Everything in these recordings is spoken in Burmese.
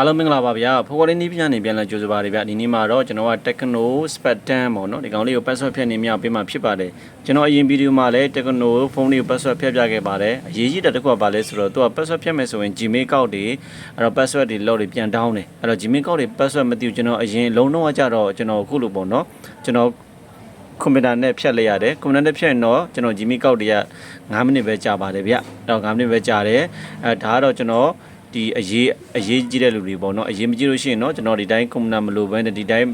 အားလုံးမင်္ဂလာပါဗျာဖိုးဝရင်းနီးပညာနေပြန်လာကြိုဆိုပါရဗျာဒီနေ့မှာတော့ကျွန်တော်က Techno Spartan ပေါ့နော်ဒီကောင်လေးကို password ဖြတ်နေမြောက်ပေးမှဖြစ်ပါတယ်ကျွန်တော်အရင်ဗီဒီယိုမှာလည်း Techno ဖုန်းလေးကို password ဖြတ်ပြခဲ့ပါတယ်အရေးကြီးတဲ့တစ်ခုကပါလဲဆိုတော့သူက password ဖြတ်မယ်ဆိုရင် Gmail ကောက်တွေအဲ့တော့ password တွေ load တွေပြန် down တယ်အဲ့တော့ Gmail ကောက်တွေ password မသိဘူးကျွန်တော်အရင်လုံးတော့ကြတော့ကျွန်တော်အခုလို့ပေါ့နော်ကျွန်တော်ကွန်ပျူတာနဲ့ဖြတ်လိုက်ရတယ်ကွန်ပျူတာနဲ့ဖြတ်ရင်တော့ကျွန်တော် Gmail ကောက်တွေက9မိနစ်ပဲကြာပါတယ်ဗျအဲ့တော့9မိနစ်ပဲကြာတယ်အဲဒါကတော့ကျွန်တော် ဒီအရေးအရေးကြီးတဲ့လူတွေပေါ့နော်အရေးမကြီးလို့ရှိရင်တော့ကျွန်တော်ဒီတိုင်းကွန်ပျူတာမလိုဘဲနဲ့ဒီတိုင်း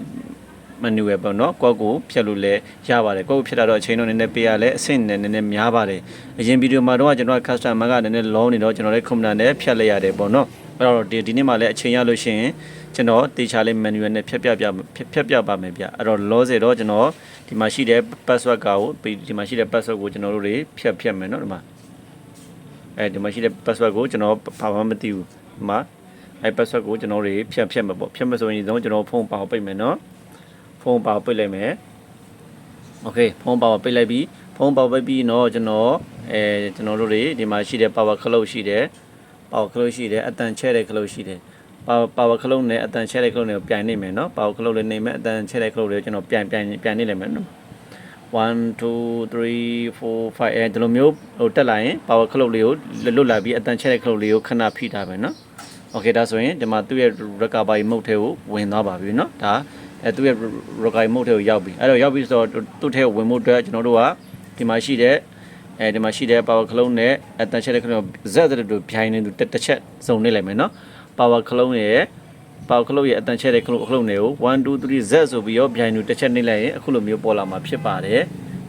မနူပဲပေါ့နော်ကိုယ့်ကိုဖြတ်လို့လည်းရပါတယ်ကိုယ့်ကိုဖြတ်တာတော့အချိန်တော့နည်းနည်းပေးရလဲအဆင့်နည်းနည်းများပါတယ်အရင်ဗီဒီယိုမှာတော့ကျွန်တော်က customer ကနည်းနည်း long နေတော့ကျွန်တော်လည်းကွန်ပျူတာနဲ့ဖြတ်လိုက်ရတယ်ပေါ့နော်အဲ့တော့ဒီဒီနေ့မှလည်းအချိန်ရလို့ရှိရင်ကျွန်တော်တေချာလေး manual နဲ့ဖြတ်ပြပြဖြတ်ပြပါမယ်ဗျအဲ့တော့ law စေတော့ကျွန်တော်ဒီမှာရှိတဲ့ password ကိုဒီမှာရှိတဲ့ password ကိုကျွန်တော်တို့တွေဖြတ်ဖြတ်မယ်နော်ဒီမှာ အဲဒီမှာရှိတဲ့ password ကိုကျွန်တော်ဘာမှမသိဘူးဒီမှာအဲ password ကိုကျွန်တော်တွေဖြတ်ဖြတ်မှာပေါ့ဖြတ်မဆိုရင်တော့ကျွန်တော်ဖုန်းပါပိတ်မယ်နော်ဖုန်းပါပိတ်လိုက်မယ်โอเคဖုန်းပါပိတ်လိုက်ပြီးဖုန်းပါပိတ်ပြီးတော့ကျွန်တော်အဲကျွန်တော်တို့တွေဒီမှာရှိတဲ့ power cloud ရှိတယ် power cloud ရှိတယ်အတန်ချဲတဲ့ cloud ရှိတယ် power power cloud နဲ့အတန်ချဲတဲ့ cloud နဲ့ပြန်နေမယ်နော် power cloud လေးနေမယ်အတန်ချဲတဲ့ cloud လေးကျွန်တော်ပြန်ပြန်ပြန်နေလိမ့်မယ်နော် 1 2 3 4 5အဲဒီလိုမျိုးဟိုတက်လာရင် power cloud လေးကိုလွတ်လာပြီးအတန်ချဲတဲ့ cloud လေးကိုခဏဖိထားပဲနော် โอเคဒါဆိုရင်ဒီမှာသူ့ရဲ့ recovery mode ထဲကိုဝင်သွားပါပြီเนาะဒါအဲသူ့ရဲ့ recovery mode ထဲကိုရောက်ပြီအဲ့တော့ရောက်ပြီဆိုတော့သူ့ထဲကိုဝင်ဖို့အတွက်ကျွန်တော်တို့ကဒီမှာရှိတဲ့အဲဒီမှာရှိတဲ့ power clone နဲ့အတန်ချက်တဲ့ clone ဇက်တဲ့တို့ပြိုင်နေသူတစ်ချက်စုံနေလိုက်မယ်เนาะ power clone ရဲ့ ပေါခလုတ်ရဲ့အတန်ချက်တဲ့ခလုတ်ခလုတ်နေကို1 2 3 Z ဆိုပြီးတော့ပြိုင်သူတစ်ချက်နှိမ့်လိုက်ရင်အခုလိုမျိုးပေါ်လာမှာဖြစ်ပါတယ်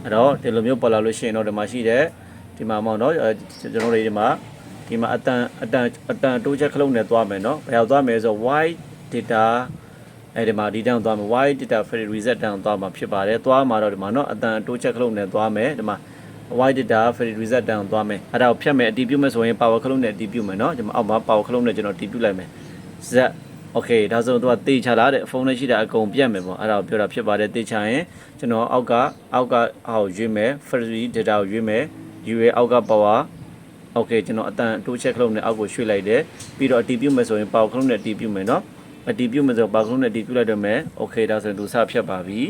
အဲ့တော့ဒီလိုမျိုးပေါ်လာလို့ရှိရင်တော့ဒီမှာရှိတဲ့ဒီမှာမောင်းတော့ကျွန်တော်တို့ဒီမှာဒီမှာအတန်အတန်အတန်တိုးချက်ခလုတ်နဲ့သွားမယ်နော်ဘယ်ရောက်သွားမယ်ဆိုတော့ Y data အဲဒီမှာဒီတောင်သွားမယ် Y data free reset တောင်သွားမှာဖြစ်ပါတယ်သွားမှာတော့ဒီမှာနော်အတန်တိုးချက်ခလုတ်နဲ့သွားမယ်ဒီမှာ Y data free reset တောင်သွားမယ်အဲ့ဒါကိုဖြတ်မယ်အတီးပြုတ်မယ်ဆိုရင် power ခလုတ်နဲ့အတီးပြုတ်မယ်နော်ဒီမှာအောက်မှာ power ခလုတ်နဲ့ကျွန်တော်တီးပြုတ်လိုက်မယ် Z โอเคဒါဆိုတော့တေချလာတဲ့ဖုန်းနဲ့ရှိတာအကုန်ပြတ်မယ်ပေါ့အဲ့ဒါကိုပြောတာဖြစ်ပါတယ်တေချရင်ကျွန်တော်အောက်ကအောက်ကအောက်ရွေးမယ် free data ကိုရွေးမယ်ယူရဲအောက်က power โอเคကျွန်တော်အတန်တိုးချက်ခလုံးနဲ့အောက်ကိုရွှေ့လိုက်တယ်ပြီးတော့အတီးပြုတ်မယ်ဆိုရင် power ခလုံးနဲ့အတီးပြုတ်မယ်เนาะအတီးပြုတ်မယ်ဆိုတော့ power ခလုံးနဲ့အတီးပြုတ်လိုက်တော့မယ်โอเคဒါဆိုရင်သူစဖြတ်ပါပြီ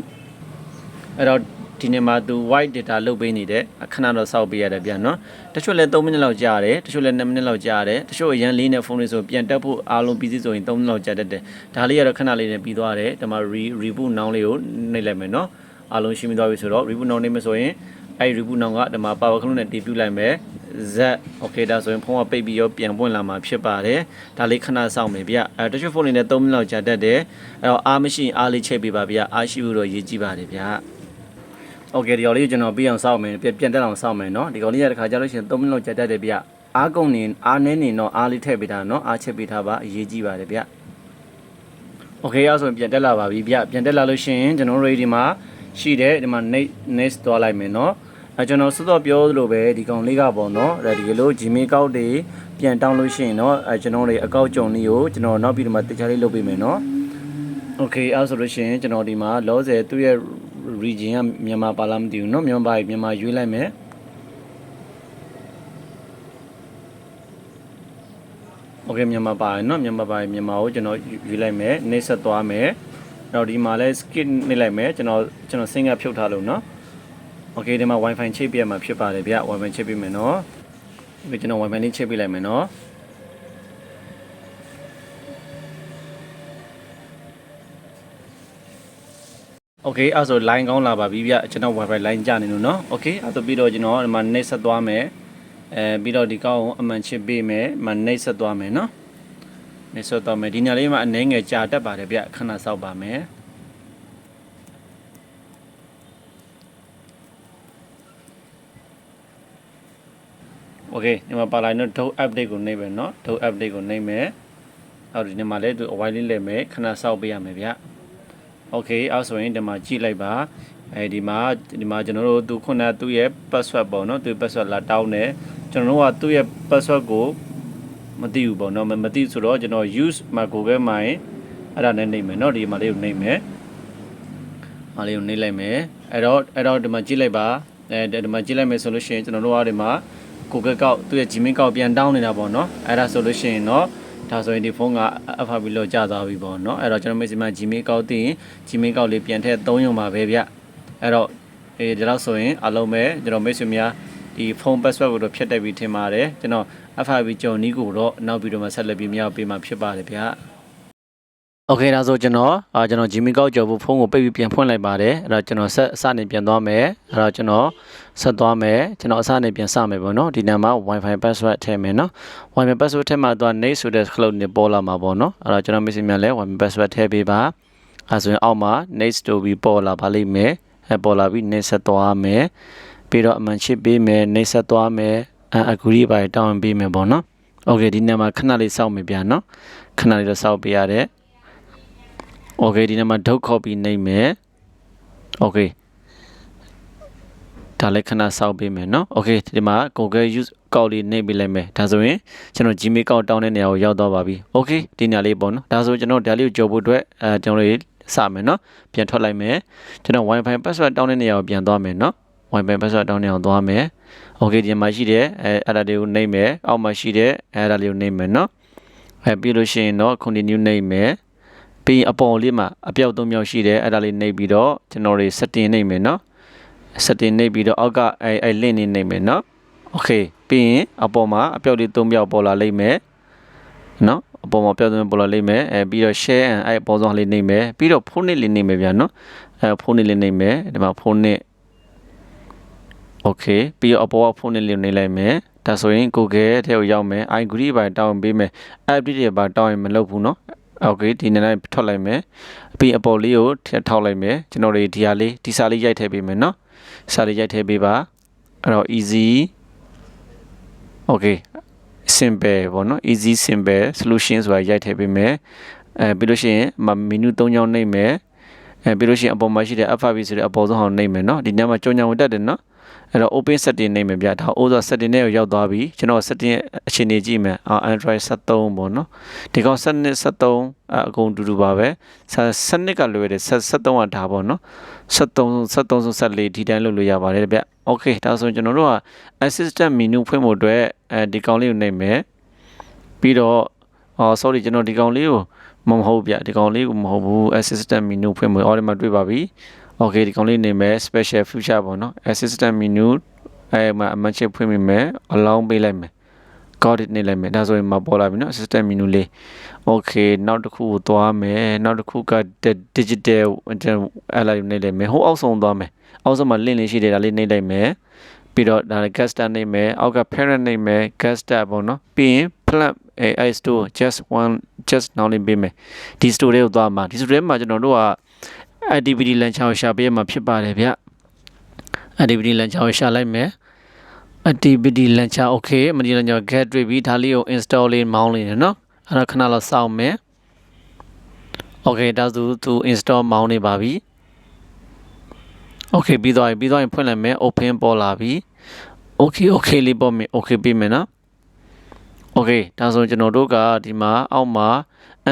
အဲ့တော့ ဒီနေ့မှာသူ white data လုပ်ပေးနေတဲ့အခဏတော့စောက်ပေးရတယ်ပြန်နော်တချို့လည်း3မိနစ်လောက်ကြာတယ်တချို့လည်း2မိနစ်လောက်ကြာတယ်တချို့အရန်လေးနဲ့ဖုန်းလေးဆိုပြန်တက်ဖို့အားလုံးပြီးစီးဆိုရင်3မိနစ်လောက်ကြာတတ်တယ်ဒါလေးကတော့ခဏလေးနဲ့ပြီးသွားတယ်ဒီမှာ re reboot now လေးကိုနှိပ်လိုက်မယ်နော်အားလုံးရှင်းပြီးသွားပြီဆိုတော့ reboot now နှိပ်မယ်ဆိုရင်အဲ့ reboot now ကဒီမှာ power clone နဲ့တီးပြလိုက်မယ် z okay ဒါဆိုရင်ဖုန်းကပိတ်ပြီးရောပြန်ပွင့်လာမှာဖြစ်ပါတယ်ဒါလေးခဏစောင့်မယ်ဗျအဲတချို့ဖုန်းတွေနဲ့3မိနစ်လောက်ကြာတတ်တယ်အဲ့တော့အားမရှိရင်အားလေးချိန်ပေးပါဗျအားရှိဖို့တော့ရည်ကြည့်ပါတယ်ဗျ โอเคဒီကောင်လေးကိုကျွန်တော်ပြီးအောင်စောင့်မယ်ပြန်ပြန်တက်အောင်စောင့်မယ်เนาะဒီကောင်လေးရတဲ့ခါကျလို့ရှိရင်3မိနစ်လောက်ကြာတတ်တယ်ဗျအားကုန်နေအားနေနေတော့အားလေးထည့်ပေးတာเนาะအားချက်ပေးထားပါအရေးကြီးပါတယ်ဗျโอเคအဲ့ဆိုရင်ပြန်တက်လာပါပြီဗျပြန်တက်လာလို့ရှိရင်ကျွန်တော်တို့ဒီမှာရှိတဲ့ဒီမှာ next next သွားလိုက်မယ်เนาะအဲကျွန်တော်စောစောပြောသလိုပဲဒီကောင်လေးကပေါ့နော်အဲဒီလို Gmail ကောက်တွေပြန်တောင်းလို့ရှိရင်เนาะအဲကျွန်တော်တွေအကောက်ကြုံလေးကိုကျွန်တော်နောက်ပြီးဒီမှာတခြားလေးလုပ်ပေးမယ်เนาะ Okay အဲဆိုလို့ရှိရင်ကျွန်တော်ဒီမှာလောဆယ်သူ့ရဲ့ region ကမြန်မာပါလားမသိဘူးเนาะမြန်မာပါမြန်မာရွေးလိုက်မယ် Okay မြန်မာပါရเนาะမြန်မာပါမြန်မာကိုကျွန်တော်ရွေးလိုက်မယ်နှိပ်ဆက်သွားမယ်အဲ့တော့ဒီမှာလဲ skip နှိပ်လိုက်မယ်ကျွန်တော်ကျွန်တော် sync ကဖြုတ်ထားလို့เนาะ โอเคဒီမှာ wifi ချိတ်ပြရမှာဖြစ်ပါတယ်ဗျ wifi ချိတ်ပြမယ်နော်ဒီကျွန်တော် wifi လေးချိတ်ပြလိုက်မယ်နော်โอเ คအဲ့ဆို line ကောင်းလာပါပြီဗျကျွန်တော် wifi line ကြနေလို့နော်โอเคအဲ့ဆိုပြီးတော့ကျွန်တော်ဒီမှာ net ဆက်သွားမယ်အဲပြီးတော့ဒီကောင်းအမှန်ချစ်ပေးမယ်မ net ဆက်သွားမယ်နော် net ဆက်သွားမယ်ဒီညလေးမှာအနှဲငယ်ကြာတတ်ပါတယ်ဗျခဏစောက်ပါမယ် โอเคဒီမှာပါလာရင်တော့ update ကိုနှိပ်မယ်เนาะ update ကိုနှိပ်မယ်အော်ဒီမှာလည်းသူအဝိုင်းလေးလဲမယ်ခဏစောက်ပေးရမယ်ဗျ โอเคအဲ့ဆိုရင်ဒီမှာကြည့်လိုက်ပါအဲဒီမှာဒီမှာကျွန်တော်တို့သူခုနကသူ့ရဲ့ password ပေါ့เนาะသူ password လာတောင်းတယ်ကျွန်တော်တို့ကသူ့ရဲ့ password ကိုမသိဘူးပေါ့เนาะမသိဆိုတော့ကျွန်တော် use မှာ Google မှာရင်အဲ့ဒါနဲ့နှိပ်မယ်เนาะဒီမှာလေးကိုနှိပ်မယ်အားလေးကိုနှိပ်လိုက်မယ်အဲ့တော့အဲ့တော့ဒီမှာကြည့်လိုက်ပါအဲဒီမှာကြည့်လိုက်မယ်ဆိုလို့ရှိရင်ကျွန်တော်တို့ကဒီမှာ Google ကောက်သူ့ရဲ့ Gmail ကောက်ပြန်တောင်းနေတာပေါ့နော်အဲ့ဒါဆိုလို့ရှိရင်တော့ ဒါဆိုရင်ဒီဖုန်းက FRB လို့ကြာသွားပြီပေါ့เนาะအဲ့တော့ကျွန်တော်မိတ်ဆွေများ Gmail ကောက်သိရင် Gmail ကောက်လေးပြန်ထည့်သုံးရုံပါပဲဗျအဲ့တော့အေးဒီလောက်ဆိုရင်အလုံးပဲကျွန်တော်မိတ်ဆွေများဒီဖုန်း password ကိုတော့ဖြတ်တက်ပြီးထင်ပါတယ်ကျွန်တော် FRB ကြော်နီးကိုတော့နောက်ဗီဒီယိုမှာဆက်လက်ပြီးမြောက်ပေးမှာဖြစ်ပါတယ်ဗျ โอเคဒါဆိုကျွန်တော်အာကျွန်တော် Gmail ကောက်ကြော်ဖို့ဖုန်းကိုပိတ်ပြီးပြန်ဖွင့်လိုက်ပါတယ်အဲ့တော့ကျွန်တော်ဆက်အစနေပြန်သွားမယ်အဲ့တော့ကျွန်တော်ဆက်သွားမယ်ကျွန်တော်အစနေပြန်စမယ်ပေါ့နော်ဒီနံပါတ် Wi-Fi password ထည့်မယ်နော် Wi-Fi password ထည့်မှတော့ next ဆိုတဲ့ cloud နဲ့ပေါ်လာမှာပေါ့နော်အဲ့တော့ကျွန်တော် message များလဲ Wi-Fi password ထည့်ပေးပါအဲဆိုရင်အောက်မှာ next to be ပေါ်လာပါလိမ့်မယ်အဲပေါ်လာပြီး next ဆက်သွားမယ်ပြီးတော့အမှန်ချစ်ပေးမယ် next ဆက်သွားမယ်အ agree ပါတောင်းပေးမယ်ပေါ့နော် okay ဒီနံပါတ်ခဏလေးစောင့်မယ်ဗျာနော်ခဏလေးတော့စောင့်ပေးရတယ် okay ဒီနံပါတ်ဒုတ် copy နှိပ်မယ် okay ဒါလည်းခဏစောင့်ပေးမယ်เนาะ okay ဒီမှာ Google use ကောက်လေးနှိပ်ပေးလိုက်မယ်ဒါဆိုရင်ကျွန်တော် Gmail ကောက်တောင်းတဲ့နေရာကိုရောက်သွားပါပြီ okay ဒီနေရာလေးပေါ့နော်ဒါဆိုကျွန်တော်ဒါလေးကိုကြော်ဖို့အတွက်အဲကျွန်တော်လေးစမယ်เนาะပြန်ထွက်လိုက်မယ်ကျွန်တော် Wi-Fi password တောင်းတဲ့နေရာကိုပြန်သွားမယ်เนาะ Wi-Fi password တောင်းတဲ့နေရာကိုသွားမယ် okay ဒီမှာရှိတဲ့အဲအဲ့ဒါလေးကိုနှိပ်မယ်အောက်မှာရှိတဲ့အဲ့ဒါလေးကိုနှိပ်မယ်เนาะအဲပြီးလို့ရှိရင်တော့ continue နှိပ်မယ် ပြီးအပေါ်လေးမှာအပြောက်သုံးမြောက်ရှိတယ်အဲ့ဒါလေးနှိပ်ပြီးတော့ကျွန်တော်တွေ setting နှိပ်မယ်เนาะ setting နှိပ်ပြီးတော့အောက်ကအဲအဲ link နေနှိပ်မယ်เนาะ okay ပြီးရင်အပေါ်မှာအပြောက်လေး၃ပြောက်ပေါ်လာလိမ့်မယ်เนาะအပေါ်မှာပြောက်သုံးပေါ်လာလိမ့်မယ်အဲပြီးတော့ share and အဲအပေါ်ဆုံးလေးနှိပ်မယ်ပြီးတော့ဖုန်းနစ်လေးနှိပ်မယ်ဗျာเนาะအဲဖုန်းနစ်လေးနှိပ်မယ်ဒီမှာဖုန်းနစ် okay ပြီးတော့အပေါ်ကဖုန်းနစ်လေးနှိပ်လိုက်မယ်ဒါဆိုရင် Google ထဲကိုရောက်မယ် i agree ပါတောင်းပေးမယ် update တွေပါတောင်းရင်မလုပ်ဘူးเนาะ okay ဒီနေ့လိုက်ထွက်လိုက်မယ်ပြီးအပေါ်လေးကိုထည့်ထောက်လိုက်မယ်ကျွန်တော်တွေဒီဟာလေးဒီစာလေးရိုက်ထည့်ပေးမယ်เนาะစာလေးရိုက်ထည့်ပေးပါအဲ့တော့ easy okay simple ပေါ့နော် easy simple solution ဆိုတာရိုက်ထည့်ပေးမယ်အဲပြီးလို့ရှိရင်မီနူ၃ချောင်းနှိပ်မယ်အဲပြီးလို့ရှိရင်အပေါ်မှာရှိတဲ့ alphabet ဆိုတဲ့အပေါ်ဆုံးအောင်နှိပ်မယ်เนาะဒီညမှာကြောင်ညာဝင်တက်တယ်เนาะ အဲ့တော့ open setting နှိပ်မယ်ဗျဒါ O ဆို setting နဲ့ရောက်သွားပြီကျွန်တော် setting အခြေအနေကြည့်မယ်အာ Android 73ပေါ့နော်ဒီကောင်7 73အကုန်တူတူပါပဲ7ကလွယ်တယ်73ကဒါပေါ့နော်73 73ဆို74ဒီတိုင်းလုပ်လို့ရပါတယ်ဗျ okay ဒါဆိုကျွန်တော်တို့က assistant menu ဖွင့်ဖို့အတွက်အဲဒီကောင်လေးကိုနှိပ်မယ်ပြီးတော့အော် sorry ကျွန်တော်ဒီကောင်လေးကိုမမဟုတ်ဗျဒီကောင်လေးကိုမဟုတ်ဘူး assistant menu ဖွင့်ဖို့အော်ဒီမှာတွေ့ပါပြီ okay ဒီကောင်လေးနေမယ် special feature ပေါ့နော် assistant menu အဲမှာအမှန်ချစ်ဖွင့်မိမယ် allow ပေးလိုက်မယ် code နေလိုက်မယ်ဒါဆိုရင်မပေါ်လာပြီနော် assistant menu လေး okay နောက်တစ်ခုကိုသွားမယ်နောက်တစ်ခုက digital အဲ့လိုက်နေလိုက်မယ်ဟိုအောက်ဆုံးသွားမယ်အောက်ဆုံးမှာ link လေးရှိတယ်ဒါလေးနေလိုက်မယ်ပြီးတော့ဒါ guest star နေမယ်အောက်က parent နေမယ် guest star ပေါ့နော်ပြီးရင် plan အဲ i store just one just now လေးပေးမယ်ဒီ store လေးကိုသွားမှာဒီ store မှာကျွန်တော်တို့က activity launcher ကိုရှာပေးရမှာဖြစ်ပါတယ်ဗျ activity launcher ကိုရှာလိုက်မယ် activity launcher okay မဒီ launcher get တွေ့ပြီဒါလေးကို install လေးမောင်းလေးနော်အဲ့တော့ခဏလောက်စောင့်မယ် okay ဒါဆိုသူ install မောင်းနေပါပြီ okay ပြီးသွားပြီပြီးသွားရင်ဖွင့်လိုက်မယ် open ပေါ်လာပြီ okay okay လေးပေါ်မယ် okay ပြီးမယ်နော် okay ဒါဆိုကျွန်တော်တို့ကဒီမှာအောက်မှာ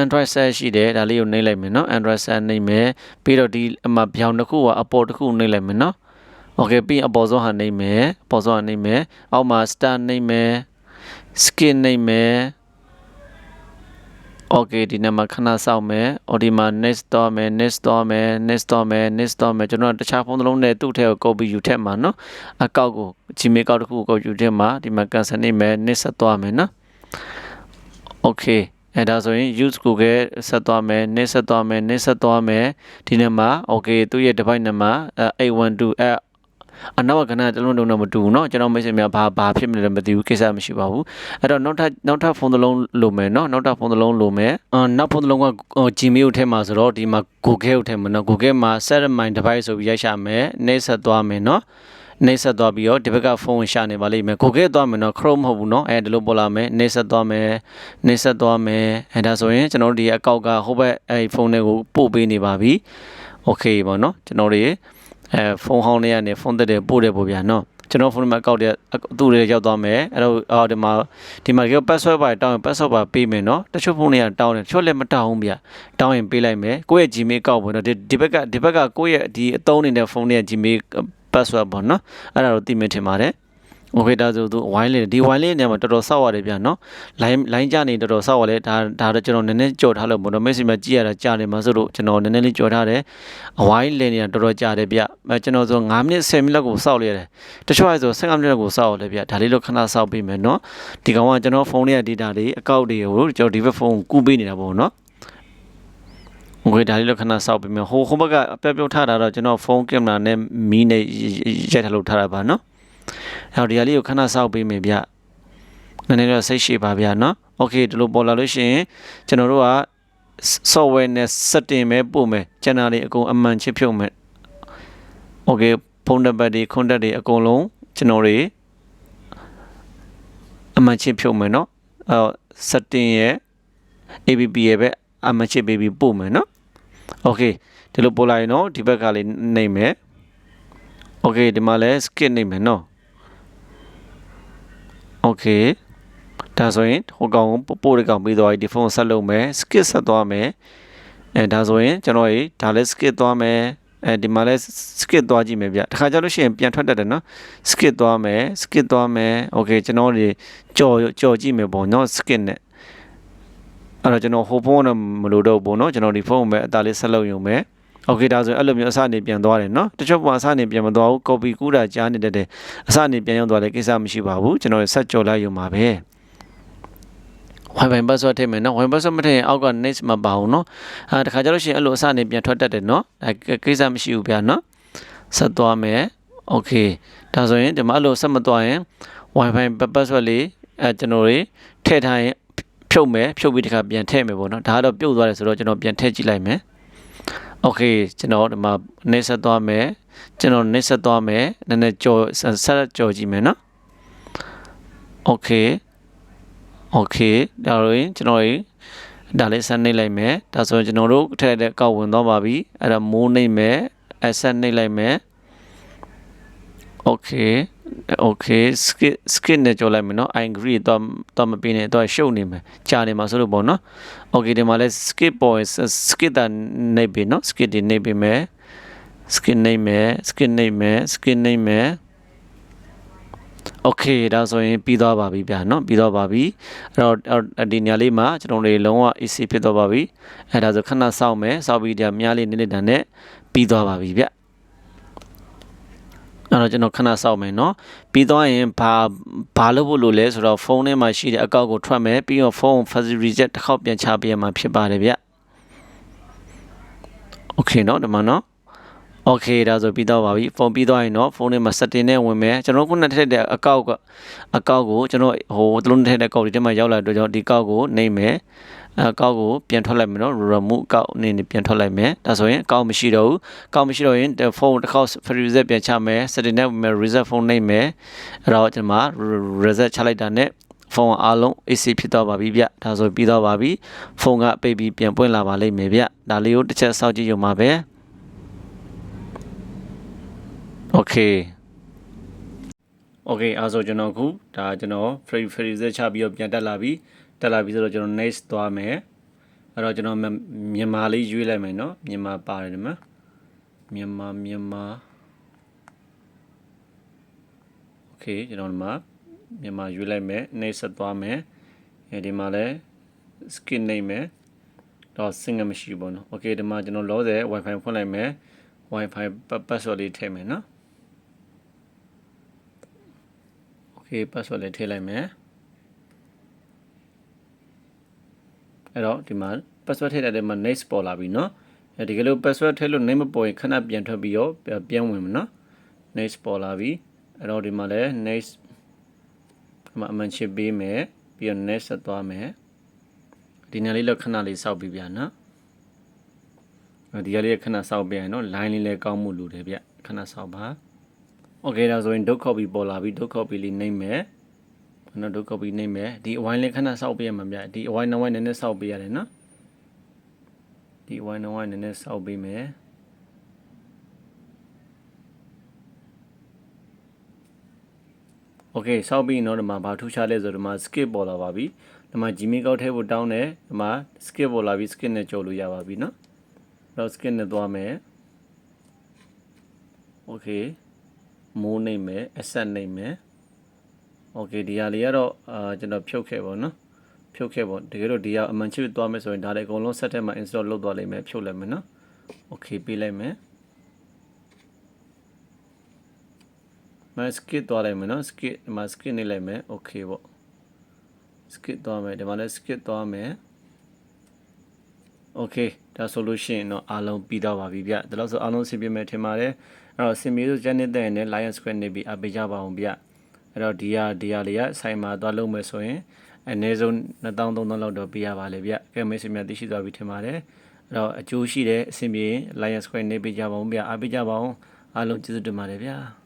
Android set ရှိတယ်ဒါလေးကိုနှိပ်လိုက်မယ်နော် Android set နှိပ်မယ်ပြီးတော့ဒီအမပြောင်းတစ်ခုကအပေါ်တစ်ခုနှိပ်လိုက်မယ်နော် okay ပြီးအပေါ်ဆုံးဟာနှိပ်မယ်အပေါ်ဆုံးဟာနှိပ်မယ်အောက်မှာ start နှိပ်မယ် skin နှိပ်မယ် okay ဒီနေ့မှာခဏစောင့်မယ်။ audio မှာ next တော့မယ် next တော့မယ် next တော့မယ် next တော့မယ်ကျွန်တော်တခြားဖုန်းတစ်လုံးနဲ့သူ့ထဲကို copy ယူထက်မှာနော်။အကောက်ကို Gmail ကောက်တစ်ခုကို copy ယူထက်မှာဒီမှာ cancel နေမယ် next ဆက်သွားမယ်နော်။ okay အဲဒါဆိုရင် use google ဆက်သွားမယ် next ဆက်သွားမယ် next ဆက်သွားမယ်ဒီနေ့မှာ okay သူ့ရဲ့ device နံပါတ်812အဲအနောက်ကကဏ္ဍတစ်လုံးလုံးတော့မတူဘူးเนาะကျွန်တော်မိတ်ဆွေများဘာဘာဖြစ်မလဲမသိဘူးကိစ္စမရှိပါဘူးအဲ့တော့နောက်ထပ်နောက်ထပ်ဖုန်းတစ်လုံးလိုမယ်เนาะနောက်ထပ်ဖုန်းတစ်လုံးလိုမယ်အော်နောက်ဖုန်းတစ်လုံးက Gmail ထဲမှာဆိုတော့ဒီမှာ Google ထဲမှာเนาะ Google မှာ set my device ဆိုပြီးရိုက်ရှာမယ်နှိပ်ဆက်သွားမယ်เนาะ နှိပ်ဆက်သွားပြီးတော့ဒီဘက်ကဖုန်းရှာနေပါလိမ့်မယ် Google သွားမယ်เนาะ Chrome မဟုတ်ဘူးเนาะအဲဒီလိုပေါ်လာမယ်နှိပ်ဆက်သွားမယ်နှိပ်ဆက်သွားမယ်အဲဒါဆိုရင်ကျွန်တော်တို့ဒီအကောက်ကဟိုဘက်အဲဖုန်းတွေကိုပို့ပေးနေပါပြီ okay ပေါ့เนาะကျွန်တော်တို့အဲဖုန်းဟောင်းတွေကနေဖုန်းသက်တွေပို့တယ်ပေါ့ဗျာနော်ကျွန်တော်ဖုန်းမှာအကောက်တွေသူ့တွေရောက်သွားမယ်အဲ့တော့အော်ဒီမှာဒီမှာက password ပါတောင်းရင် password ပါပေးမယ်နော်တချို့ဖုန်းတွေကတောင်းတယ်တချို့လည်းမတောင်းဘူးဗျတောင်းရင်ပေးလိုက်မယ်ကိုယ့်ရဲ့ Gmail ကောက်ပေါ့နော်ဒီဒီဘက်ကဒီဘက်ကကိုယ့်ရဲ့ဒီအသုံးနေတဲ့ဖုန်းရဲ့ Gmail password ပေါ့နော်အဲ့ဒါတော့သိမြင်ထင်ပါတယ် โอเคဒါဆိုသူဝိုင်းလေးဒီဝိုင်းလေးနဲ့မှာတော်တော်ဆောက်ရတယ်ဗျာနော်လိုင်းလိုင်းကြနေတော်တော်ဆောက်ရတယ်ဒါဒါတော့ကျွန်တော်နည်းနည်းကြော်ထားလို့မို့တော့ message မှာကြည့်ရတာကြာနေမှာဆိုလို့ကျွန်တော်နည်းနည်းလေးကြော်ထားတယ်အဝိုင်းလေးနေတာတော်တော်ကြာတယ်ဗျအဲကျွန်တော်ဆို9မိနစ်10မိနစ်လောက်ကိုစောက်လိုက်ရတယ်တချို့အဲဆို15မိနစ်လောက်ကိုစောက်ရတယ်ဗျဒါလေးတော့ခဏစောက်ပြီးမယ်နော်ဒီကောင်ကကျွန်တော်ဖုန်းလေးက data တွေအကောက်တွေကိုကျွန်တော်ဒီဘက်ဖုန်းကူးပေးနေတာပေါ့နော် ငွေဒါလေးတော့ခဏစောက်ပြီးမယ်ဟိုဟိုဘက်ကအပြတ်ပြုတ်ထားတာတော့ကျွန်တော်ဖုန်းကင်မရာနဲ့မီးနဲ့ရိုက်ထားလို့ထားတာပါနော်အဲ့တော့ဒီဟာလေးကိုခဏစောက်ပေးမယ်ဗျနည်းနည်းတော့စိတ်ရှိပါဗျာနော်โอเคဒီလိုပေါ်လာလို့ရှိရင်ကျွန်တော်တို့က software နဲ့ setting ပဲပို့မယ် channel တွေအကုန်အမှန်ချစ်ဖြုတ်မယ်โอเคဖုန်းနံပါတ်တွေ contact တွေအကုန်လုံးကျွန်တော်တွေအမှန်ချစ်ဖြုတ်မယ်နော်အဲ setting ရဲ့ APP ရဲ့ပဲအမှန်ချစ်ပေးပြီးပို့မယ်နော် โอเคဒီလိုပို့လိုက်ရင်တော့ဒီဘက်ကလေးနှိမ့်မယ်โอเคဒီမှာလဲ skip နှိမ့်မယ်နော်โอเคဒါဆိုရင်ဟိုကောင်ပို့ပို့တဲ့ကောင်ပြီးသွားပြီဒီဖုန်းဆက်လုပ်မယ် skip ဆက်သွားမယ်အဲဒါဆိုရင်ကျွန်တော်ရေဒါလဲ skip သွားမယ်အဲဒီမှာလဲ skip သွားကြည့်မယ်ဗျတခါကြလို့ရှိရင်ပြန်ထွက်တတ်တယ်နော် skip သွားမယ် skip သွားမယ်โอเคကျွန်တော်တွေကြော်ကြော်ကြည့်မယ်ပေါ့နော် skip နဲ့ အဲ့တော့ကျွန်တော်ဟိုဖုန်းတော့မလို့တော့ဘူးเนาะကျွန်တော်ဒီဖုန်းကိုပဲအသားလေးဆက်လုပ်ရုံပဲโอเคဒါဆိုရင်အဲ့လိုမျိုးအစနေပြန်သွားတယ်เนาะတချို့ကအစနေပြန်မသွားဘူး copy ကူးတာကြားနေတတ်တယ်အစနေပြန်ရောက်သွားတယ်ကိစ္စမရှိပါဘူးကျွန်တော်ဆက်ကြော်လိုက်ရုံပါပဲ Wi-Fi password ထည့်မယ်နော် Wi-Fi password မထည့်ရင်အောက်က next မပါဘူးနော်အဲတခါကျလို့ရှိရင်အဲ့လိုအစနေပြန်ထွက်တတ်တယ်နော်အဲကိစ္စမရှိဘူးဗျာနော်ဆက်သွားမယ် okay ဒါဆိုရင်ဒီမှာအဲ့လိုဆက်မသွားရင် Wi-Fi password လေးအဲကျွန်တော်တွေထည့်ထားရင် ဖြုတ်မယ်ဖြုတ်ပြီးတခါပြန်ထည့်မယ်ပေါ့နော်ဒါကတော့ပြုတ်သွားတယ်ဆိုတော့ကျွန်တော်ပြန်ထည့်ကြည့်လိုက်မယ် okay ကျွန်တော်ဒီမှာ next ဆက်သွားမယ်ကျွန်တော် next ဆက်သွားမယ်နည်းနည်းကြော်ဆက်ကြော်ကြည့်မယ်နော် okay โอเคဒါတော့ရင်ကျွန်တော်ရေဒါလေးဆက်နှိပ်လိုက်မယ်ဒါဆိုရင်ကျွန်တော်တို့ထည့်တဲ့အကောက်ဝင်သွားပါပြီအဲ့ဒါမိုးနှိပ်မယ်အဆက်နှိပ်လိုက်မယ် โอเคโอเค skip skip နဲ့ကြောလိုက်မယ်เนาะ i agree တော့တော့မပြင်းနဲ့တော့ရှုပ်နေမယ်ကြာနေမှာဆိုလို့ပေါ့เนาะโอเคဒီမှာလဲ skip point skip တာနှိပ်ပြီเนาะ skip ဒီနှိပ်ပြီမယ် skip နှိပ်မယ် skip နှိပ်မယ် skip နှိပ်မယ် โอเคဒါဆိုရင်ပြီးသွားပါပြီဗျာเนาะပြီးသွားပါပြီအဲ့တော့ဒီညလေးမှာကျွန်တော်တို့လုံးဝ AC ဖြစ်သွားပါပြီအဲ့ဒါဆိုခဏစောင့်မယ်စောင့်ပြီးကြမြားလေးနေနေတာနဲ့ပြီးသွားပါပြီဗျ အဲ့တော့ကျွန်တော်ခဏစောင့်မယ်เนาะပြီးသွားရင်ဘာဘာလုပ်ဖို့လိုလဲဆိုတော့ဖုန်းထဲမှာရှိတဲ့အကောက်ကိုထွက်မယ်ပြီးတော့ဖုန်း facility reset တစ်ခေါက်ပြန်ချပေးရမှာဖြစ်ပါတယ်ဗျโอเคเนาะဒီမှာเนาะโอเคဒါဆိုပြီးတော့ပါပြီဖုန်းပြီးသွားရင်တော့ဖုန်းထဲမှာ setting နဲ့ဝင်မယ်ကျွန်တော်ခုနထည့်တဲ့အကောက်ကအကောက်ကိုကျွန်တော်ဟိုတလုံးထည့်တဲ့ကောက်ဒီထဲမှာရောက်လာတော့ကျွန်တော်ဒီကောက်ကိုနှိမ့်မယ် အကောက်ကိုပြန်ထွက်လိုက်မယ်နော် remove ကောက်အနေနဲ့ပြန်ထွက်လိုက်မယ်ဒါဆိုရင်အကောက်မရှိတော့ဘူးကောက်မရှိတော့ရင်ဖုန်းတစ်ခေါက် free reset ပြန်ချမယ် setting နဲ့ဝင်မယ် reset ဖုန်းနှိမ့်မယ်အဲ့တော့ကျွန်တော် reset ချလိုက်တာနဲ့ဖုန်းအားလုံး AC ဖြစ်သွားပါပြီဗျဒါဆိုပြီးသွားပါပြီဖုန်းကပိတ်ပြီးပြန်ပွင့်လာပါလိမ့်မယ်ဗျဒါလေးကိုတစ်ချက်စောင့်ကြည့်ရုံပါပဲโอเคโอเคအဲဆိုကျွန်တော်ခုဒါကျွန်တော် free free reset ချပြီးတော့ပြန်တက်လာပြီ တက်လာပြီဆိုတော့ကျွန်တော် next သွားမယ်အဲ့တော့ကျွန်တော်မြန်မာလေးရွေးလိုက်မယ်နော်မြန်မာပါတယ်ဒီမှာမြန်မာမြန်မာ okay ကျွန်တော်ဒီမှာမြန်မာရွေးလိုက်မယ် next ဆက်သွားမယ်အဲဒီမှာလည်း skin နေမယ်တော့ single မရှိဘူးပေါ့နော် okay ဒီမှာကျွန်တော်လောဆယ် wifi ဖွင့်လိုက်မယ် wifi password လေးထည့်မယ်နော် okay password လေးထည့်လိုက်မယ် အဲ့တော့ဒီမှာ password ထည့်တဲ့မှာ next ပေါ်လာပြီเนาะအဲဒီကလေး password ထည့်လို့ name မပေါ်ရင်ခဏပြန်ထွက်ပြီးတော့ပြန်ဝင်မယ်เนาะ next ပေါ်လာပြီအဲ့တော့ဒီမှာလည်း next ဒီမှာအမှန်ချစ်ပေးမယ်ပြီးတော့ next ဆက်သွားမယ်ဒီနေ့လေးလည်းခဏလေးစောက်ပြီးပြန်နော်ဒီကလေးခဏစောက်ပြန်နော် line လေးလည်းကောင်းမှုလူတယ်ဗျခဏစောက်ပါ okay ဒါဆိုရင် dot copy ပေါ်လာပြီ dot copy လေးနှိမ့်မယ် နော် dot copy နှိမ့်မယ်ဒီအဝိုင်းလေးခဏစောက်ပေးရမှာဗျဒီအဝိုင်းနှဝိုင်းနည်းနည်းစောက်ပေးရတယ်နော်ဒီအဝိုင်းနှဝိုင်းနည်းနည်းစောက်ပေးမယ်โอเคစောက်ပြီးတော့ဒီမှာဘာထူးခြားလဲဆိုတော့ဒီမှာ skip ပေါ်လာပါပြီဒီမှာ Gmail ကောက်ထဲဖို့တောင်းတယ်ဒီမှာ skip ပေါ်လာပြီ skip နဲ့ကြော်လို့ရပါပြီเนาะတော့ skip နဲ့သွားမယ်โอเคမိုးနေမယ် asset နေမယ် โอเคဒီဟာလေးကတော့အာကျွန်တော်ဖြုတ်ခဲ့ပါတော့နော်ဖြုတ်ခဲ့ပါတကယ်လို့ဒီဟာအမှန်ချစ်သွားမယ်ဆိုရင်ဒါလည်းအကုန်လုံး set ထဲမှာ install လုပ်သွားလိမ့်မယ်ဖြုတ်လိုက်မယ်နော်โอเคပေးလိုက်မယ် မ skip သွားလိုက်မယ်နော် skip ဒီမှာ skip နေလိုက်မယ် okay ပေါ့ skip သွားမယ်ဒီမှာလည်း skip သွားမယ် okay ဒါဆိုလို့ရှိရင်တော့အားလုံးပြီးတော့ပါပြီဗျဒါလို့ဆိုအားလုံးအဆင်ပြေမယ်ထင်ပါတယ်အဲ့တော့စင်မီဆို channel တဲ့နဲ့ lion square နေပြီးအပေးကြပါအောင်ဗျ အဲ့တော့ဒီဟာဒီဟာလေးကဆိုင်မှာသွားလုပ်မယ်ဆိုရင်အနည်းဆုံး2000 3000လောက်တော့ပေးရပါလေဗျကဲမေးစင်မြတ်သိရှိသွားပြီထင်ပါတယ်အဲ့တော့အကျိုးရှိတဲ့အဆင်ပြေ lion square နေပေးကြပါအောင်ဗျအားပေးကြပါအောင်အားလုံးကျေးဇူးတင်ပါတယ်ဗျ